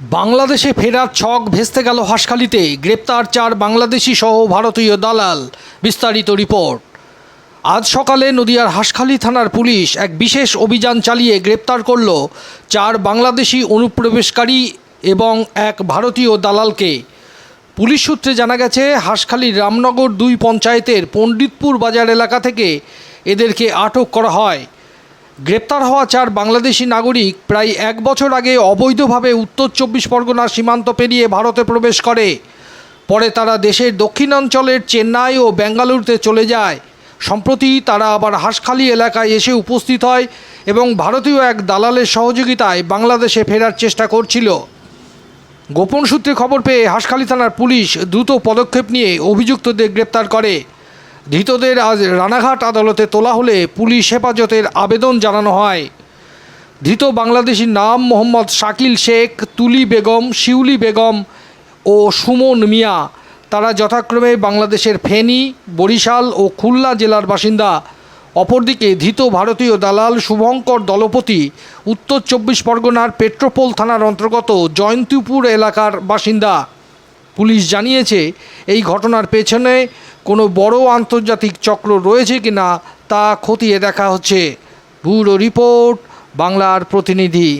বাংলাদেশে ফেরার ছক ভেস্তে গেল হাঁসখালিতে। গ্রেপ্তার চার বাংলাদেশি সহ ভারতীয় দালাল। বিস্তারিত রিপোর্ট। আজ সকালে নদিয়ার হাঁসখালি থানার পুলিশ এক বিশেষ অভিযান চালিয়ে গ্রেপ্তার করল চার বাংলাদেশি অনুপ্রবেশকারী এবং এক ভারতীয় দালালকে। পুলিশ সূত্রে জানা গেছে হাঁসখালির রামনগর দুই পঞ্চায়েতের পণ্ডিতপুর বাজার এলাকা থেকে এদেরকে আটক করা হয়। গ্রেপ্তার হওয়া চার বাংলাদেশি নাগরিক প্রায় এক বছর আগে অবৈধভাবে উত্তর চব্বিশ পরগনার সীমান্ত পেরিয়ে ভারতে প্রবেশ করে। পরে তারা দেশের দক্ষিণাঞ্চলের চেন্নাই ও বেঙ্গালুরুতে চলে যায়। সম্প্রতি তারা আবার হাঁসখালি এলাকায় এসে উপস্থিত হয় এবং ভারতীয় এক দালালের সহযোগিতায় বাংলাদেশে ফেরার চেষ্টা করছিল। গোপন সূত্রে খবর পেয়ে হাঁসখালি থানার পুলিশ দ্রুত পদক্ষেপ নিয়ে অভিযুক্তদের গ্রেপ্তার করে। ধৃতদের আজ রানাঘাট আদালতে তোলা হলে পুলিশ হেফাজতের আবেদন জানানো হয়। ধৃত বাংলাদেশির নাম মোহাম্মদ শাকিল শেখ, তুলি বেগম, শিউলি বেগম ও সুমন মিয়া। তারা যথাক্রমে বাংলাদেশের ফেনী, বরিশাল ও খুলনা জেলার বাসিন্দা। অপরদিকে ধৃত ভারতীয় দালাল শুভঙ্কর দলপতি, উত্তর চব্বিশ পরগনার পেট্রোপোল থানার অন্তর্গত জয়ন্তীপুর এলাকার বাসিন্দা। পুলিশ জানিয়েছে, এই ঘটনার পেছনে কোনো বড় আন্তর্জাতিক চক্র রয়েছে কি না তা খতিয়ে দেখা হচ্ছে। ব্যুরো রিপোর্ট, বাংলার প্রতিনিধি।